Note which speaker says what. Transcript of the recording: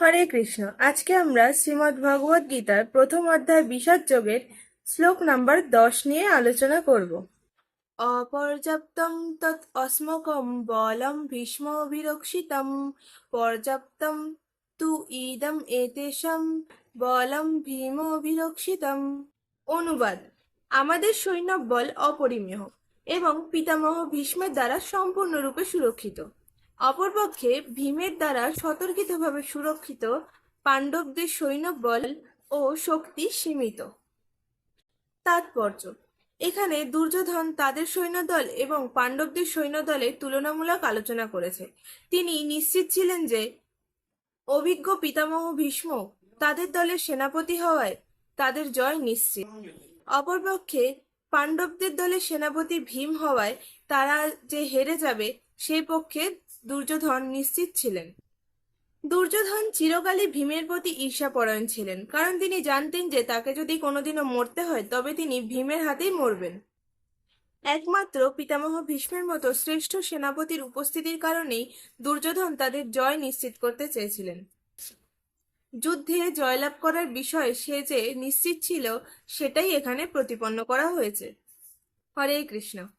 Speaker 1: হরে কৃষ্ণ। আজকে আমরা শ্রীমদ্ ভগবদ গীতার প্রথম অধ্যায় বিষাদ যোগের শ্লোক নাম্বার দশ নিয়ে আলোচনা করব। অপর্যাপ্তম তৎ অস্মকম বলম ভীষ্ম অভিরক্ষিতম পর্যাপ্তম তু ইদম এতেষাম বলম ভীম অভিরক্ষিতম অনুবাদ, আমাদের সৈন্য বল অপরিমেয় এবং পিতামহ ভীষ্মের দ্বারা সম্পূর্ণরূপে সুরক্ষিত। অপরপক্ষে ভীমের দ্বারা সতর্কিতভাবে সুরক্ষিত পাণ্ডবদের সৈন্যবল ও শক্তি সীমিত। তাৎপর্য, এখানে দুর্যোধন তাদের সৈন্যদল এবং পাণ্ডবদের সৈন্যদলের তুলনামূলক আলোচনা করেছে। তিনি নিশ্চিত ছিলেন যে অভিজ্ঞ পিতামহ ভীষ্ম তাদের দলের সেনাপতি হওয়ায় তাদের জয় নিশ্চিত। অপরপক্ষে পাণ্ডবদের দলের সেনাপতি ভীম হওয়ায় তারা যে হেরে যাবে সেই পক্ষে দুর্যোধন নিশ্চিত ছিলেন। দুর্যোধন চিরকালই ভীমের প্রতি ঈর্ষাপরায়ণ ছিলেন, কারণ তিনি জানতেন যে তাকে যদি কোনোদিনও মরতে হয়, তবে তিনি ভীমের হাতেই মরবেন। একমাত্র পিতামহ ভীষ্মের মতো শ্রেষ্ঠ সেনাপতির উপস্থিতির কারণেই দুর্যোধন তাদের জয় নিশ্চিত করতে চেয়েছিলেন। যুদ্ধে জয়লাভ করার বিষয়ে সে যে নিশ্চিত ছিল, সেটাই এখানে প্রতিপন্ন করা হয়েছে। হরে কৃষ্ণ।